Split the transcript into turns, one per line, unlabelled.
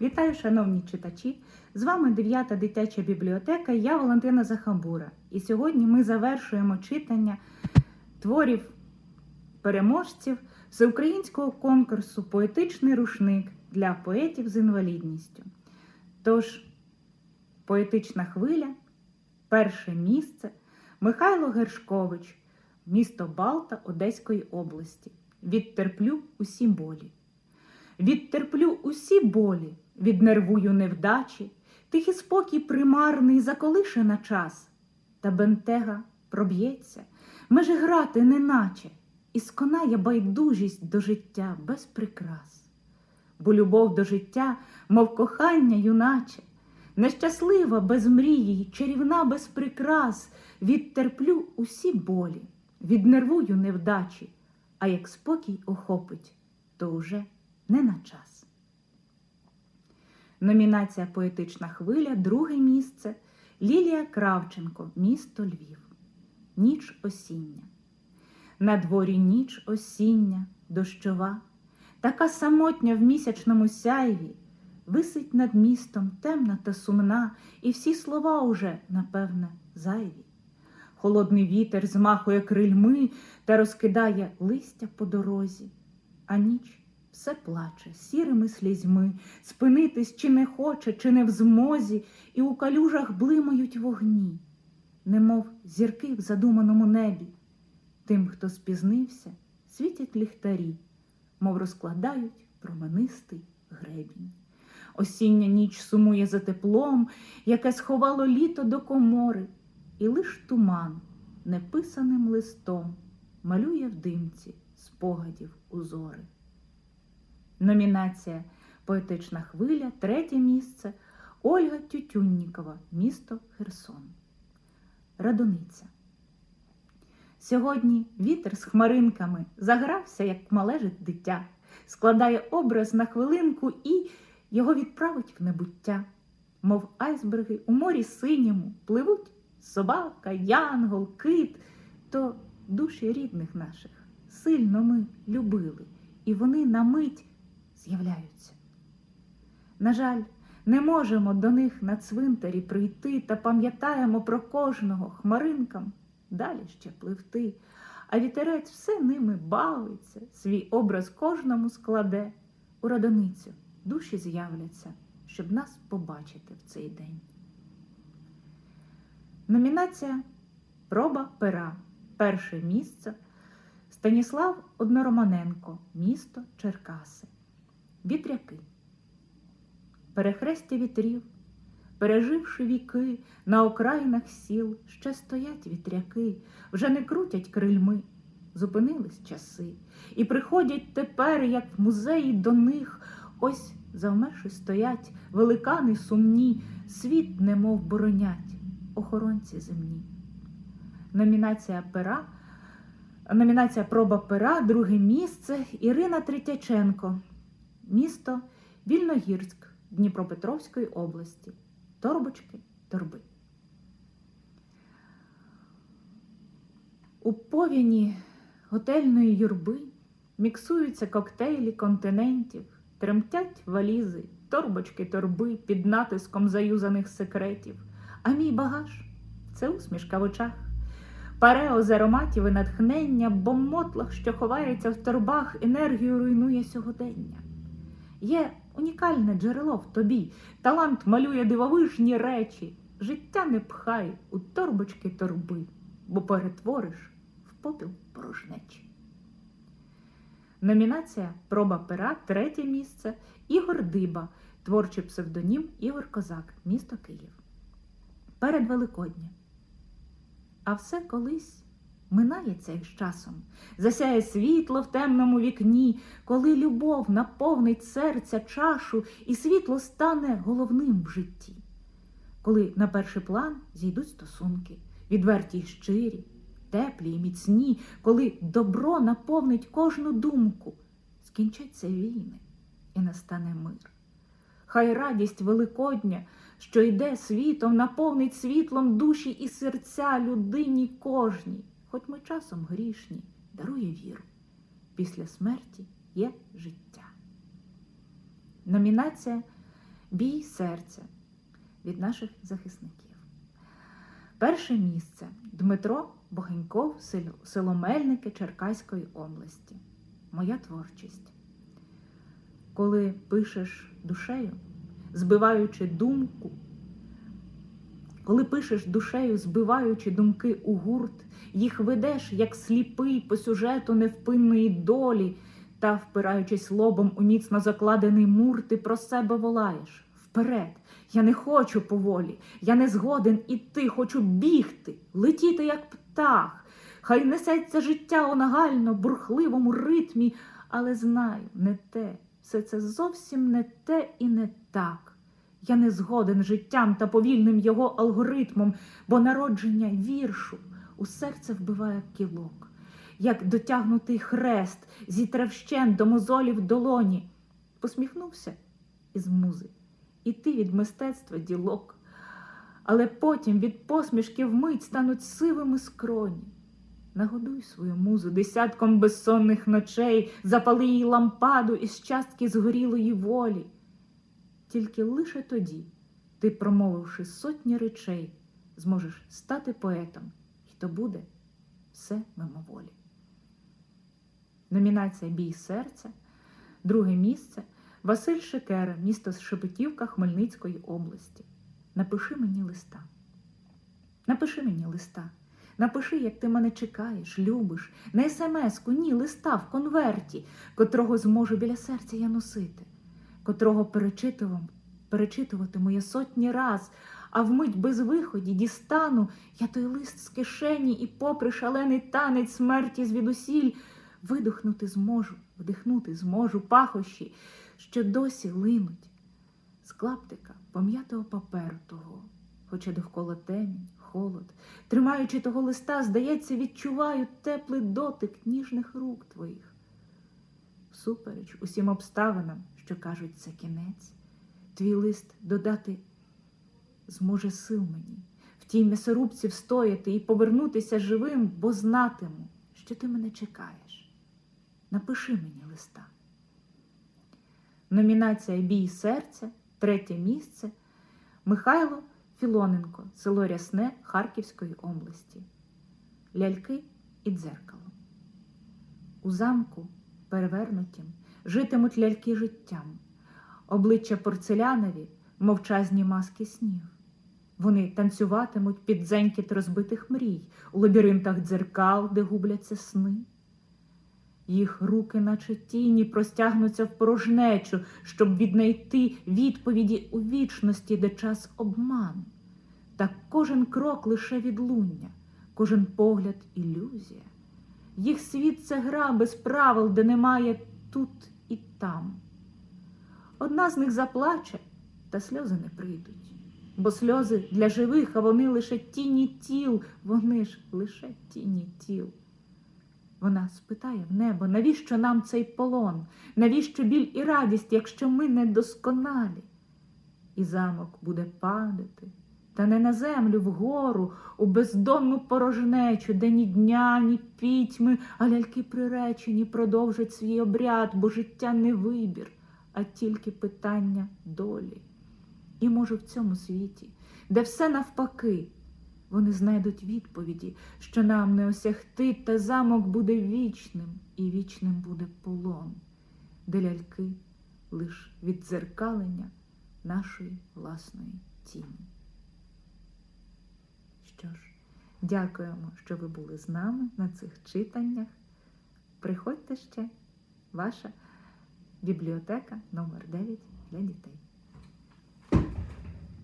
Вітаю, шановні читачі! З вами 9 дитяча бібліотека. Я Валентина Захамбура. І сьогодні ми завершуємо читання творів переможців всеукраїнського конкурсу Поетичний рушник для поетів з інвалідністю. Тож, поетична хвиля, перше місце Михайло Гершкович, місто Балта Одеської області. Відтерплю усі болі. Відтерплю усі болі, віднервую невдачі, тихий спокій примарний заколише на час, та бентега проб'ється, меже грати неначе, і сконає байдужість до життя без прикрас. Бо любов до життя, мов кохання юначе, нещаслива без мрії, чарівна без прикрас, відтерплю усі болі, віднервую невдачі, а як спокій охопить, то уже не на час. Номінація Поетична хвиля, друге місце Лілія Кравченко, місто Львів. Ніч осіння. На дворі ніч осіння, дощова, така самотня в місячному сяйві, висить над містом темна та сумна, і всі слова уже, напевне, зайві. Холодний вітер змахує крильми та розкидає листя по дорозі, а ніч все плаче сірими слізьми, спинитись чи не хоче, чи не в змозі, і у калюжах блимають вогні, немов зірки в задуманому небі. Тим, хто спізнився, світять ліхтарі, мов розкладають променистий гребінь. Осіння ніч сумує за теплом, яке сховало літо до комори, і лиш туман неписаним листом малює в димці спогадів узори. Номінація Поетична хвиля, третє місце Ольга Тютюннікова, місто Херсон. Радониця. Сьогодні вітер з хмаринками загрався, як малежить дитя, складає образ на хвилинку і його відправить в небуття. Мов айсберги у морі синьому пливуть собака, янгол, кит, то душі рідних наших сильно ми любили, і вони на мить з'являються. На жаль, не можемо до них на цвинтарі прийти та пам'ятаємо про кожного хмаринкам далі ще пливти, а вітерець все ними бавиться, свій образ кожному складе, у радоницю душі з'являться, щоб нас побачити в цей день. Номінація Проба пера. Перше місце Станіслав Однороманенко, місто Черкаси. Вітряки. Перехрестя вітрів, переживши віки, на окраїнах сіл ще стоять вітряки, вже не крутять крильми, зупинились часи, і приходять тепер, як в музеї до них, ось завмерши стоять великани сумні, світ немов боронять, охоронці земні. Номінація пера. Номінація Проба пера, друге місце Ірина Третяченко, місто Вільногірськ Дніпропетровської області. Торбочки, торби. У повіні готельної юрби міксуються коктейлі континентів, тремтять валізи, торбочки, торби під натиском заюзаних секретів. А мій багаж це усмішка в очах. Парео з ароматів і натхнення, бо мотлах, що ховається в торбах, енергію руйнує сьогодення. Є унікальне джерело в тобі, талант малює дивовижні речі. Життя не пхай у торбочки торби, бо перетвориш в попіл порожнечі. Номінація Проба пера, третє місце Ігор Диба, творчий псевдонім Ігор Козак, місто Київ. Перед Великодням. А все колись минається із часом, засяє світло в темному вікні, коли любов наповнить серця чашу, і світло стане головним в житті. Коли на перший план зійдуть стосунки, відверті й щирі, теплі й міцні, коли добро наповнить кожну думку, скінчаться війни і настане мир. Хай радість Великодня що йде світом, наповнить світлом душі і серця людині кожній, хоч ми часом грішні, дарує віру. Після смерті є життя. Номінація Бій серця від наших захисників. Перше місце Дмитро Богеньков, село- Мельники Черкаської області. Моя творчість. Коли пишеш душею, збиваючи думку, коли пишеш душею, збиваючи думки у гурт, їх ведеш, як сліпий по сюжету невпинної долі, та, впираючись лобом у міцно закладений мур, ти про себе волаєш. Вперед! Я не хочу поволі, я не згоден іти, хочу бігти, летіти, як птах. Хай несеться життя у нагально, бурхливому ритмі, але знаю, не те, все це зовсім не те і не так. Я не згоден життям та повільним його алгоритмом, бо народження віршу у серце вбиває кілок, як дотягнутий хрест, зітре вщент до мозолі в долоні. Посміхнувся із музи, і ти від мистецтва ділок. Але потім від посмішки вмить стануть сивими скроні. Нагодуй свою музу десятком безсонних ночей, запали їй лампаду із частки згорілої волі. Тільки лише тоді ти, промовивши сотні речей, зможеш стати поетом, і то буде все мимоволі. Номінація Бій серця, друге місце Василь Шекера, місто Шепетівка Хмельницької області. Напиши мені листа. Напиши мені листа. Напиши, як ти мене чекаєш, любиш, не смс-ку, ні, листа в конверті, котрого зможу біля серця я носити, котрого перечитувам, перечитуватиму я сотні раз, а вмить без виході дістану я той лист з кишені і, попри шалений танець смерті звідусіль, видихнути зможу, вдихнути зможу пахощі, що досі линуть з клаптика пом'ятого паперу того, хоча довкола темінь, холод. Тримаючи того листа, здається, відчуваю теплий дотик ніжних рук твоїх. Всупереч усім обставинам, що кажуть, це кінець, твій лист додати зможе сил мені, в тій м'ясорубці встояти і повернутися живим, бо знатиму, що ти мене чекаєш. Напиши мені листа. Номінація Бій серця, третє місце Михайло Філоненко, село Рясне Харківської області. Ляльки і дзеркало. У замку, перевернутім, житимуть ляльки життям, обличчя порцелянові, мовчазні маски снів. Вони танцюватимуть під дзенькіт розбитих мрій у лабіринтах дзеркал, де губляться сни. Їх руки, наче тіні, простягнуться в порожнечу, щоб віднайти відповіді у вічності, де час обман. Та кожен крок лише відлуння, кожен погляд ілюзія. Їх світ це гра без правил, де немає тут і там. Одна з них заплаче, та сльози не прийдуть. Бо сльози для живих, а вони лише тіні тіл, вони ж лише тіні тіл. Вона спитає в небо, навіщо нам цей полон, навіщо біль і радість, якщо ми недосконалі? І замок буде падати, та не на землю вгору, у бездонну порожнечу, де ні дня, ні пітьми, а ляльки приречені продовжать свій обряд, бо життя не вибір, а тільки питання долі. І може в цьому світі, де все навпаки, вони знайдуть відповіді, що нам не осягти, та замок буде вічним, і вічним буде полон, де ляльки лиш віддзеркалення нашої власної тіні. Що ж, дякуємо, що ви були з нами на цих читаннях. Приходьте ще, ваша бібліотека номер 9 для дітей.